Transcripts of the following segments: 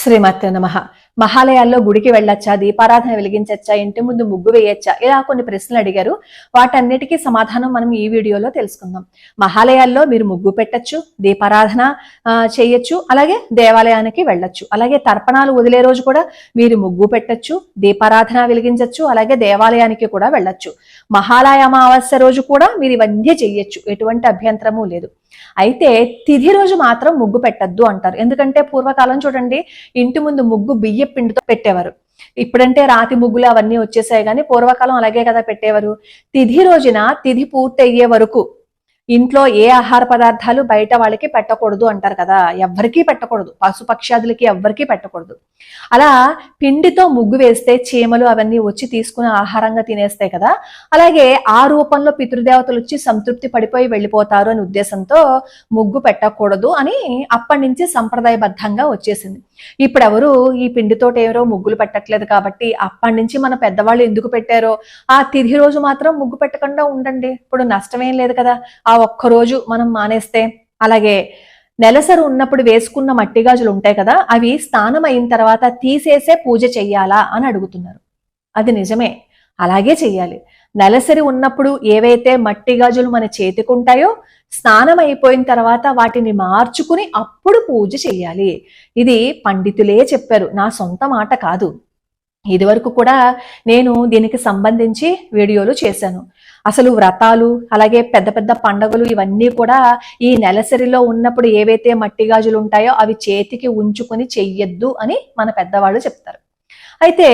శ్రీమతి నమ. మహాలయాల్లో గుడికి వెళ్ళొచ్చా? దీపారాధన వెలిగించచ్చా? ఇంటి ముందు ముగ్గు వేయచ్చా? ఇలా కొన్ని ప్రశ్నలు అడిగారు. వాటన్నిటికీ సమాధానం మనం ఈ వీడియోలో తెలుసుకుందాం. మహాలయాల్లో మీరు ముగ్గు పెట్టచ్చు దీపారాధన చేయొచ్చు అలాగే దేవాలయానికి వెళ్ళొచ్చు. అలాగే తర్పణాలు వదిలే రోజు కూడా మీరు ముగ్గు పెట్టచ్చు దీపారాధన వెలిగించవచ్చు అలాగే దేవాలయానికి కూడా వెళ్ళొచ్చు. మహాలయ అమావాస్య రోజు కూడా మీరు ఇవన్నీ చెయ్యొచ్చు ఎటువంటి అభ్యంతరము లేదు. అయితే తిథి రోజు మాత్రం ముగ్గు పెట్టద్దు అంటారు. ఎందుకంటే పూర్వకాలం చూడండి ఇంటి ముందు ముగ్గు బియ్య పిండితో పెట్టేవారు. ఇప్పుడంటే రాతి ముగ్గులు అవన్నీ వచ్చేసాయి కానీ పూర్వకాలం అలాగే కదా పెట్టేవారు. తిథి రోజున తిథి పూర్తి అయ్యే వరకు ఇంట్లో ఏ ఆహార పదార్థాలు బయట వాళ్ళకి పెట్టకూడదు అంటారు కదా ఎవ్వరికీ పెట్టకూడదు. పశుపక్షాదులకి ఎవ్వరికీ పెట్టకూడదు. అలా పిండితో ముగ్గు వేస్తే చీమలు అవన్నీ వచ్చి తీసుకుని ఆహారంగా తినేస్తాయి కదా అలాగే ఆ రూపంలో పితృదేవతలు వచ్చి సంతృప్తి పడిపోయి వెళ్ళిపోతారు అనే ఉద్దేశంతో ముగ్గు పెట్టకూడదు అని అప్పటి నుంచి సంప్రదాయబద్ధంగా వచ్చేసింది. ఇప్పుడు ఎవరు ఈ పిండితోటి ఎవరో ముగ్గులు పెట్టట్లేదు కాబట్టి అప్పటి నుంచి మన పెద్దవాళ్ళు ఎందుకు పెట్టారో ఆ తిథి రోజు మాత్రం ముగ్గు పెట్టకుండా ఉండండి. ఇప్పుడు నష్టమేం లేదు కదా. ఆ ఒక్క రోజు మనం మానేస్తే అలాగే నెలసరు ఉన్నప్పుడు వేసుకున్న మట్టి గాజులు ఉంటాయి కదా అవి స్నానం అయిన తర్వాత తీసేసే పూజ చెయ్యాలా అని అడుగుతున్నారు. అది నిజమే. అలాగే చెయ్యాలి. నెలసరి ఉన్నప్పుడు ఏవైతే మట్టి గాజులు మన చేతికి ఉంటాయో స్నానం అయిపోయిన తర్వాత వాటిని మార్చుకుని అప్పుడు పూజ చెయ్యాలి. ఇది పండితులే చెప్పారు. నా సొంత మాట కాదు. ఇదివరకు కూడా నేను దీనికి సంబంధించి వీడియోలు చేశాను. అసలు వ్రతాలు అలాగే పెద్ద పెద్ద పండగలు ఇవన్నీ కూడా ఈ నెలసరిలో ఉన్నప్పుడు ఏవైతే మట్టి గాజులు ఉంటాయో అవి చేతికి ఉంచుకొని చెయ్యొద్దు అని మన పెద్దవాళ్ళు చెప్తారు. అయితే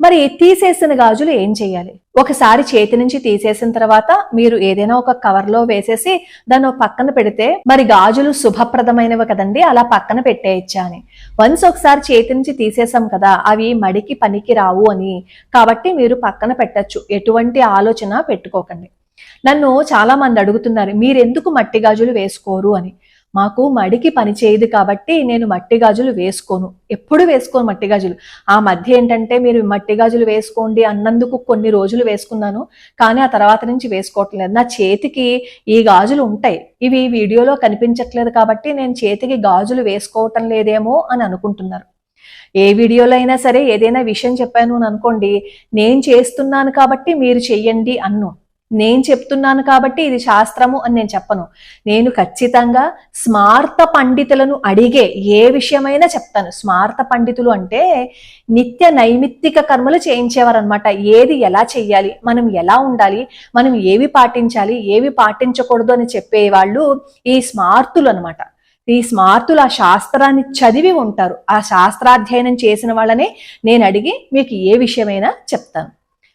మరి తీసేసిన గాజులు ఏం చేయాలి? ఒకసారి చేతి నుంచి తీసేసిన తర్వాత మీరు ఏదైనా ఒక కవర్లో వేసేసి దాన్ని పక్కన పెడితే మరి గాజులు శుభప్రదమైనవి కదండి అలా పక్కన పెట్టేయచ్చా అని. వన్స్ ఒకసారి చేతి నుంచి తీసేసాం కదా అవి మడికి పనికి రావు అని. కాబట్టి మీరు పక్కన పెట్టచ్చు. ఎటువంటి ఆలోచన పెట్టుకోకండి. నన్ను చాలా మంది అడుగుతున్నారు మీరెందుకు మట్టి గాజులు వేసుకోరు? అని. మాకు మడికి పని చేయదు కాబట్టి నేను మట్టి గాజులు వేసుకోను. ఎప్పుడు వేసుకోను మట్టి గాజులు. ఆ మధ్య ఏంటంటే మీరు మట్టి గాజులు వేసుకోండి అన్నందుకు కొన్ని రోజులు వేసుకున్నాను. కానీ ఆ తర్వాత నుంచి వేసుకోవట్లేదు. నా చేతికి ఈ గాజులు ఉంటాయి. ఇవి వీడియోలో కనిపించట్లేదు కాబట్టి నేను చేతికి గాజులు వేసుకోవటం లేదేమో అని అనుకుంటున్నారు. ఏ వీడియోలో అయినా సరే ఏదైనా విషయం చెప్పాను అని అనుకోండి నేను చేస్తున్నాను కాబట్టి మీరు చెయ్యండి అన్ను. నేను చెప్తున్నాను కాబట్టి ఇది శాస్త్రము అని నేను చెప్పను. నేను ఖచ్చితంగా స్మార్త పండితులను అడిగే ఏ విషయమైనా చెప్తాను. స్మార్త పండితులు అంటే నిత్య నైమిత్తిక కర్మలు చేయించేవారనమాట ఏది ఎలా చెయ్యాలి? మనం ఎలా ఉండాలి? మనం ఏవి పాటించాలి? ఏవి పాటించకూడదు అని చెప్పేవాళ్ళు ఈ స్మార్తులు అనమాట ఈ స్మార్తులు ఆ శాస్త్రాన్ని చదివి ఉంటారు. ఆ శాస్త్రాధ్యయనం చేసిన వాళ్ళనే నేను అడిగి మీకు ఏ విషయమైనా చెప్తాను.